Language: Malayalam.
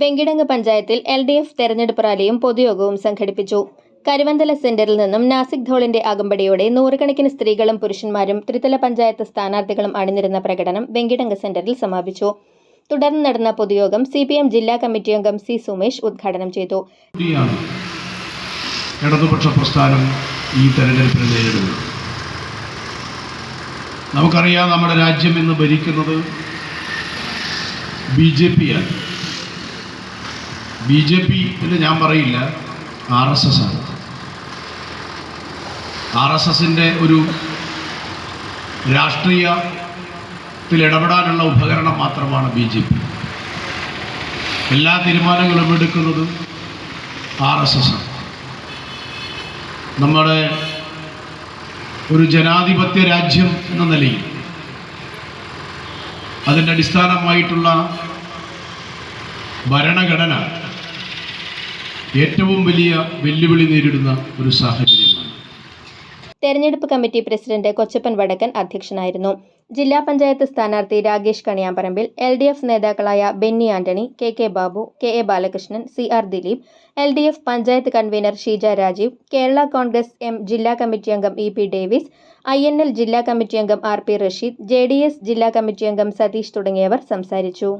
വെങ്കിടങ്ങ് പഞ്ചായത്തിൽ എൽ ഡി എഫ് തെരഞ്ഞെടുപ്പ് റാലിയും പൊതുയോഗവും സംഘടിപ്പിച്ചു. കരുവന്തല സെന്ററിൽ നിന്നും നാസിക് ധോളിന്റെ അകമ്പടിയോടെ നൂറുകണക്കിന് സ്ത്രീകളും പുരുഷന്മാരും ത്രിതല പഞ്ചായത്ത് സ്ഥാനാർത്ഥികളും അണിനിരുന്ന പ്രകടനം വെങ്കിടങ്ങ് സെന്ററിൽ സമാപിച്ചു. തുടർന്ന് നടന്ന പൊതുയോഗം സി ജില്ലാ കമ്മിറ്റി അംഗം സി സുമേഷ് ഉദ്ഘാടനം ചെയ്തു. ഇടതുപക്ഷ പ്രസ്ഥാനം ഈ തെരഞ്ഞെടുപ്പിനെ നേരിടുന്നത്. നമുക്കറിയാം നമ്മുടെ രാജ്യം ഇന്ന് ഭരിക്കുന്നത് ബി ജെ പി ആണ് ബി ജെ പി എന്ന് ഞാൻ പറയില്ല ആർ എസ് എസ് ആണ്. ആർ എസ് എസിന്റെ ഒരു രാഷ്ട്രീയത്തിൽ ഇടപെടാനുള്ള ഉപകരണം മാത്രമാണ് ബി ജെ പി. എല്ലാ തീരുമാനങ്ങളും എടുക്കുന്നത് ആർ എസ് എസ് ആണ്. നമ്മുടെ ഒരു ജനാധിപത്യ രാജ്യം എന്ന നിലയിൽ അതിന്റെ അടിസ്ഥാനമായിട്ടുള്ള ഭരണഘടന ഏറ്റവും വലിയ വെല്ലുവിളി നേരിടുന്ന ഒരു സാഹചര്യമാണ്. തെരഞ്ഞെടുപ്പ് കമ്മിറ്റി പ്രസിഡന്റ് കൊച്ചപ്പൻ വടക്കൻ അധ്യക്ഷനായിരുന്നു. ജില്ലാ പഞ്ചായത്ത് സ്ഥാനാർത്ഥി Rakesh Kaniyamparambil L D F നേതാക്കളായ Benny Antony K K Babu K A Balakrishnan C R Dileep L D F panchayat convener Sheeja Rajeev Kerala Congress M ജില്ലാ കമ്മിറ്റി അംഗം E P Davis I N L ജില്ലാ കമ്മിറ്റി അംഗം R P Rasheed J D S ജില്ലാ കമ്മിറ്റി അംഗം സതീഷ് തുടങ്ങിയവർ സംസാരിച്ചു.